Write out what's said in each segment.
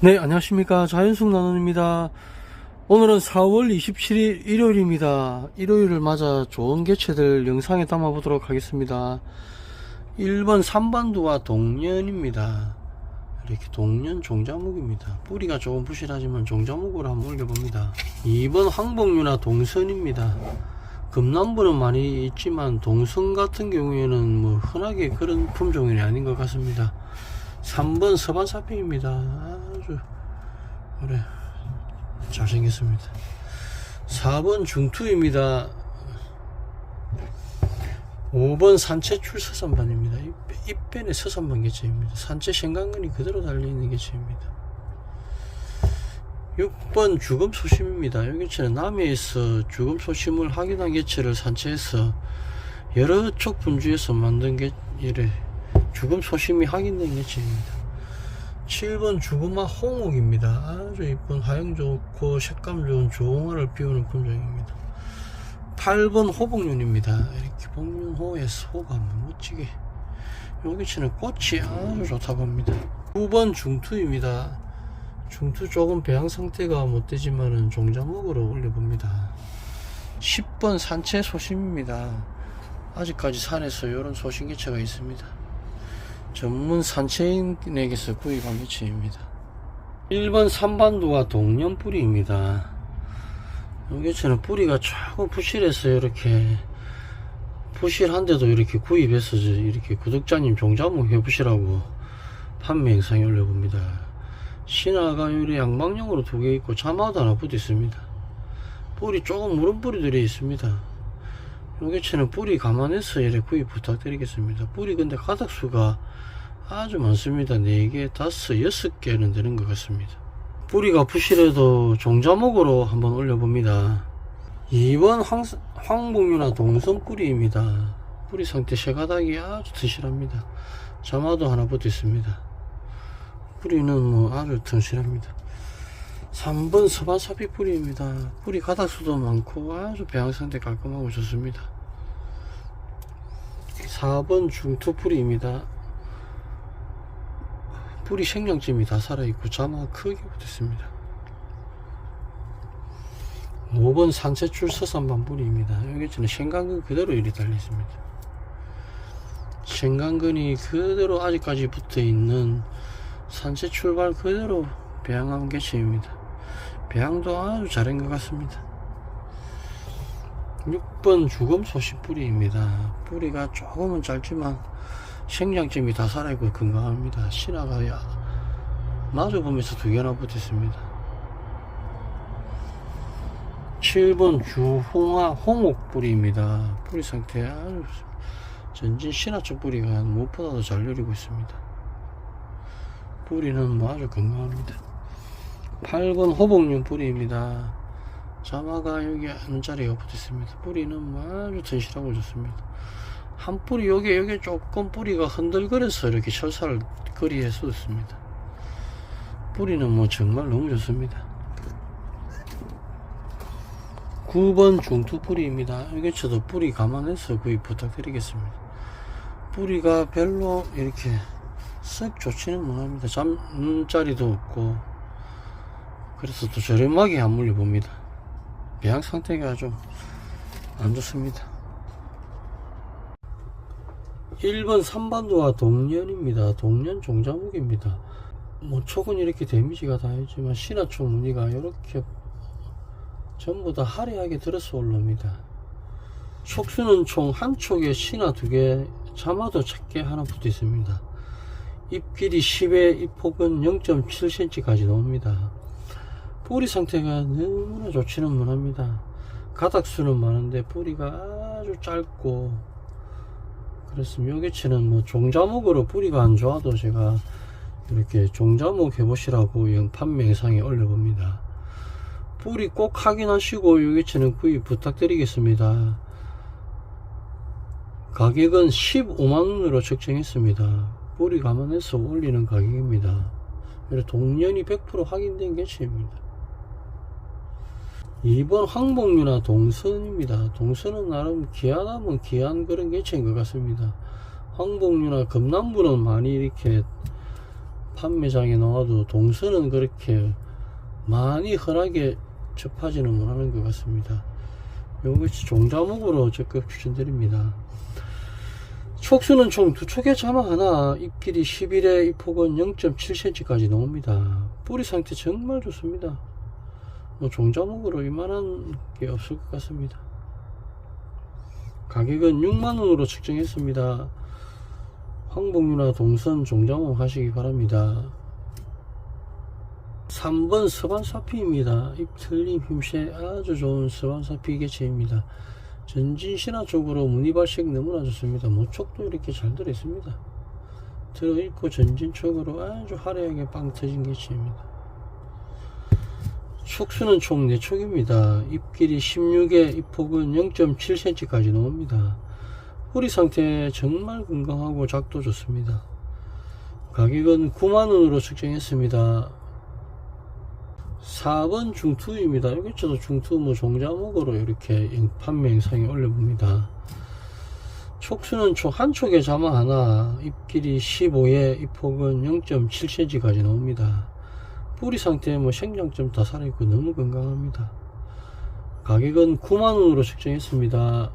네, 안녕하십니까. 자연숙 나눔입니다. 오늘은 4월 27일 일요일입니다. 일요일을 맞아 좋은 개체들 영상에 담아 보도록 하겠습니다. 1번 삼반두와 동년입니다. 이렇게 동년 종자목입니다. 뿌리가 조금 부실하지만 종자목으로 한번 올려봅니다. 2번 황복류나 동선입니다. 금남부는 많이 있지만 동선 같은 경우에는 뭐 흔하게 그런 품종이 아닌 것 같습니다. 3번 서반사핑입니다. 아주 그래 잘생겼습니다. 4번 중투입니다. 5번 산채 출 서산반입니다. 입변의 서산반 개체입니다. 산채 생강근이 그대로 달려있는 개체입니다. 6번 죽음 소심입니다. 이 개체는 남해에서 죽음 소심을 확인한 개체를 산채해서 여러 쪽 분주에서 만든 개, 이래 죽음 소심이 확인된 개체입니다. 7번 죽음아 홍옥입니다. 아주 이쁜 화형 좋고 색감 좋은 조홍화를 피우는 품종입니다. 8번 호복륜입니다. 이렇게 복륜호에서 호가 한번 멋지게 여기 치는 꽃이 아주 좋다고 합니다. 9번 중투입니다. 중투 조금 배양 상태가 못되지만은 종자목으로 올려봅니다. 10번 산채 소심입니다. 아직까지 산에서 이런 소심 개체가 있습니다. 전문 산채인에게서 구입한 개체입니다. 1번 삼반두와 동년 뿌리입니다. 이 개체는 뿌리가 조금 부실해서 이렇게 부실한데도 이렇게 구입해서 이렇게 구독자님 종자목 해보시라고 판매 영상에 올려봅니다. 신화가 요리 양방향으로 두 개 있고 자마도 하나 붙어 있습니다. 뿌리 조금 무른 뿌리들이 있습니다. 요 개체는 뿌리 감안해서 이렇게 구입 부탁드리겠습니다. 뿌리 근데 가닥수가 아주 많습니다. 4개, 5, 6개는 되는 것 같습니다. 뿌리가 부실해도 종자목으로 한번 올려봅니다. 2번 황, 황복류나 동선 뿌리입니다. 뿌리 상태 쇠가닥이 아주 튼실합니다. 자마도 하나 붙어 있습니다. 뿌리는 뭐 아주 튼실합니다. 3번 서반사비 뿌리입니다. 뿌리 가닥수도 많고 아주 배양 상태 깔끔하고 좋습니다. 4번 중투 뿌리입니다. 뿌리 생명점이 다 살아있고 자마가 크게 붙었습니다. 5번 산채출 서산반 뿌리입니다. 여기 저는 생강근 그대로 이리 달려있습니다. 생강근이 그대로 아직까지 붙어있는 산채 출발 그대로 배양한 개체입니다. 배양도 아주 잘한 것 같습니다. 6번 죽음 소시 뿌리입니다. 뿌리가 조금은 짧지만 생장점이 다 살아있고 건강합니다. 신화가 마주 보면서 두 개나 붙어 있습니다. 7번 주홍화 홍옥 뿌리입니다. 뿌리 상태 아주 전진 신화초 뿌리가 무엇보다도 잘 누리고 있습니다. 뿌리는 뭐 아주 건강합니다. 8번 호복륜 뿌리입니다. 자마가 여기 한 자리가 붙어 있습니다. 뿌리는 뭐 아주 튼실하고 좋습니다. 한 뿌리 여기 여기 조금 뿌리가 흔들거려서 이렇게 철사를 거리에 쏟습니다. 뿌리는 뭐 정말 너무 좋습니다. 9번 중투 뿌리입니다. 여기 저도 뿌리 감안해서 구입 부탁드리겠습니다. 뿌리가 별로 이렇게 썩 좋지는 못합니다. 잠자리도 없고 그래서 또 저렴하게 안 물려봅니다. 배양 상태가 좀 안 좋습니다. 1번 삼반도와 동년입니다. 동년 종자목입니다. 뭐 촉은 이렇게 데미지가 다 있지만 신화촉 무늬가 이렇게 전부 다 화려하게 들어서 올라옵니다. 촉수는 총 한 촉에 신화 두 개, 자마도 작게 하나 붙어 있습니다. 잎 길이 10에 잎 폭은 0.7cm까지 나옵니다. 뿌리 상태가 너무나 좋지는 못합니다. 가닥수는 많은데 뿌리가 아주 짧고 그렇습니다. 여기치는 뭐 종자목으로 뿌리가 안 좋아도 제가 이렇게 종자목 해보시라고 영 판매 영상에 올려봅니다. 뿌리 꼭 확인하시고 여기치는 구입 부탁드리겠습니다. 가격은 15만원으로 책정했습니다. 뿌리 감안해서 올리는 가격입니다. 동년이 100% 확인된 개체입니다. 2번 황복류나 동선입니다. 동선은 나름 기한하면 기한 그런 개체인 것 같습니다. 황복류나 금남부는 많이 이렇게 판매장에 나와도 동선은 그렇게 많이 흔하게 접하지는 못하는 것 같습니다. 요것이 종자목으로 적극 추천드립니다. 촉수는 총 두 촉에 자마 하나, 잎길이 11에 잎폭은 0.7cm까지 나옵니다. 뿌리 상태 정말 좋습니다. 뭐 종자목으로 이만한 게 없을 것 같습니다. 가격은 6만원으로 측정했습니다. 황복류나 동선 종자목 하시기 바랍니다. 3번 서반사피입니다. 잎 틀림 힘새 아주 좋은 서반사피 개체입니다. 전진 신화 쪽으로 무늬 발색 너무나 좋습니다. 모촉도 이렇게 잘 들어있습니다. 들어있고 전진 쪽으로 아주 화려하게 빵 터진 개체입니다. 촉수는 총 4촉입니다. 잎길이 16에 잎폭은 0.7cm까지 나옵니다. 뿌리 상태 정말 건강하고 작도 좋습니다. 가격은 9만원으로 측정했습니다. 4번 중투입니다. 여기 저도 중투 뭐 종자목으로 이렇게 영- 판매 영상에 올려봅니다. 촉수는 총한 촉에 자마 하나, 잎길이 15에 잎폭은 0.7cm까지 나옵니다. 뿌리 상태 뭐 생장점 다 살아있고 너무 건강합니다. 가격은 9만원으로 측정했습니다.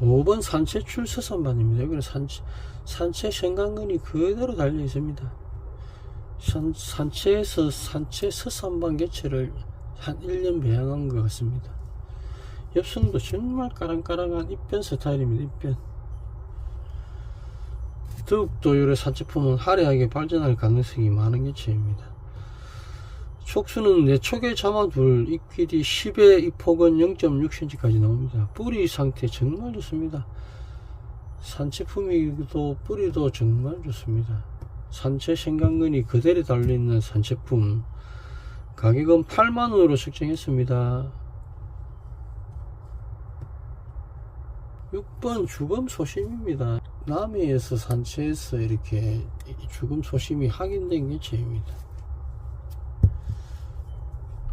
5번 산채 출서산반입니다. 여기는 산채, 산채 생강근이 그대로 달려 있습니다. 산, 산채에서 산채 서산반 개체를 한 1년 배양한 것 같습니다. 엽성도 정말 까랑까랑한 입변 스타일입니다. 입변. 더욱더 요래 산채품은 화려하게 발전할 가능성이 많은 개체입니다. 촉수는 내 촉에 잡아둘 잎길이 10에 잎폭은 0.6cm까지 나옵니다. 뿌리 상태 정말 좋습니다. 산채품이도 뿌리도 정말 좋습니다. 산채 생강근이 그대로 달려있는 산채품 가격은 8만원으로 책정했습니다 6번 주검 소심입니다 남해에서 산채에서 이렇게 주검 소심이 확인된 개체입니다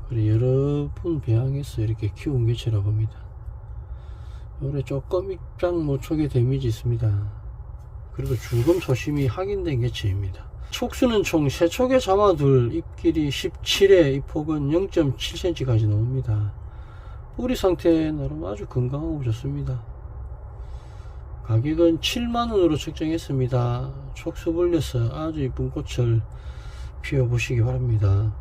그리고 여러 분 배양해서 이렇게 키운 개체라고 합니다 올해 조금 입장 모촉에 데미지 있습니다 그리고 죽음 소심이 확인된 개체입니다. 촉수는 총 3촉에 잡아둘 잎길이 17에 잎폭은 0.7cm까지 나옵니다. 뿌리 상태 나름 아주 건강하고 좋습니다. 가격은 7만원으로 책정했습니다. 촉수 불려서 아주 이쁜 꽃을 피워 보시기 바랍니다.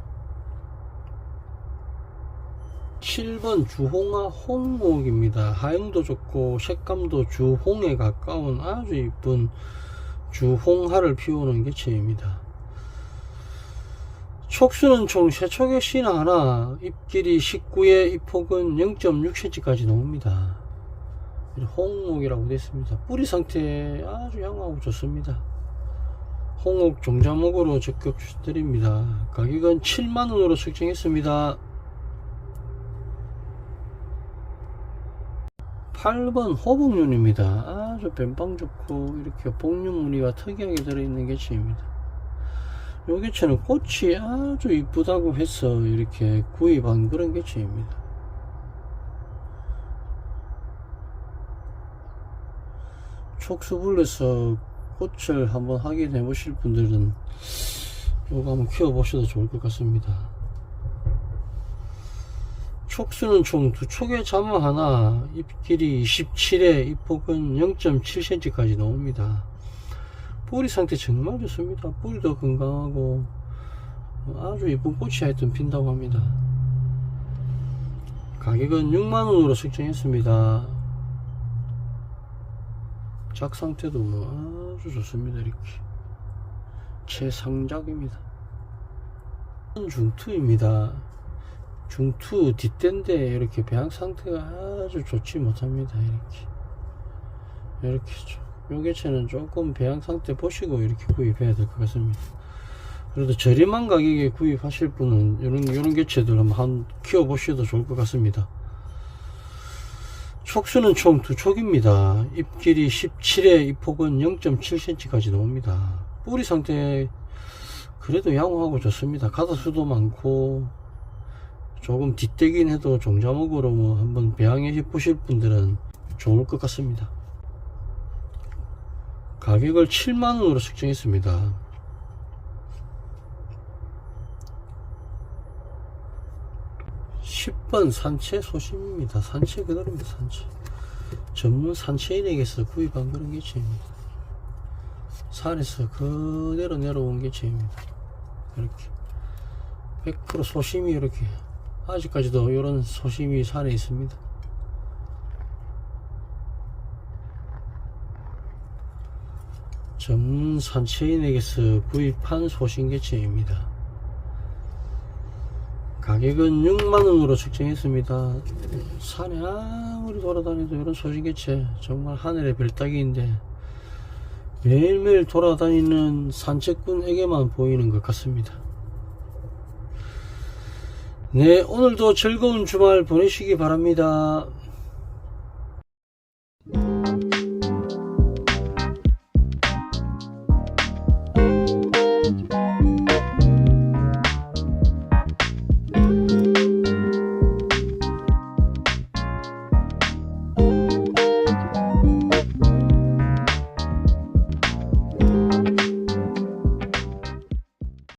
7번 주홍아 홍목입니다. 하영도 좋고 색감도 주홍에 가까운 아주 이쁜 주홍화를 피우는 개체입니다. 촉수는 총 3촉에 신 하나, 잎길이 19에 잎폭은 0.6cm까지 나옵니다. 홍옥이라고 되어 있습니다. 뿌리 상태 아주 양호하고 좋습니다. 홍옥 종자목으로 적극 추천드립니다. 가격은 7만원으로 책정했습니다. 8번 호복륜입니다. 아주 뱀빵 좋고 이렇게 복륜 무늬가 특이하게 들어있는 개체입니다. 요 개체는 꽃이 아주 이쁘다고 해서 이렇게 구입한 그런 개체입니다. 촉수불에서 꽃을 한번 확인해 보실 분들은 요거 한번 키워 보셔도 좋을 것 같습니다. 촉수는 총 두 촉에 자마 하나, 잎 길이 27에 잎폭은 0.7cm까지 나옵니다. 뿌리 상태 정말 좋습니다. 뿌리도 건강하고 아주 이쁜 꽃이 하여튼 핀다고 합니다. 가격은 6만원으로 책정했습니다. 작 상태도 뭐 아주 좋습니다. 이렇게 최상작입니다. 중투입니다. 중투 뒷대인데 이렇게 배양 상태가 아주 좋지 못합니다 이렇게 이렇게 요 개체는 조금 배양 상태 보시고 이렇게 구입해야 될 것 같습니다 그래도 저렴한 가격에 구입하실 분은 이런 이런 개체들 한번 한 키워 보셔도 좋을 것 같습니다 촉수는 총 두 촉입니다 잎길이 17에 잎폭은 0.7cm까지 나옵니다 뿌리 상태 그래도 양호하고 좋습니다 가다수도 많고 조금 뒷대긴 해도 종자목으로 뭐 한번 배양해 보실 분들은 좋을 것 같습니다. 가격을 7만원으로 측정했습니다. 10번 산채 소심입니다. 산채 그대로입니다. 산채. 전문 산채인에게서 구입한 그런 개체입니다. 산에서 그대로 내려온 개체입니다. 이렇게 100% 소심이 이렇게 아직까지도 이런 소심이 산에 있습니다. 전문 산채인에게서 구입한 소신개체입니다. 가격은 6만원으로 측정했습니다. 산에 아무리 돌아다녀도 이런 소신개체 정말 하늘의 별따기인데 매일매일 돌아다니는 산책꾼에게만 보이는 것 같습니다. 네, 오늘도 즐거운 주말 보내시기 바랍니다.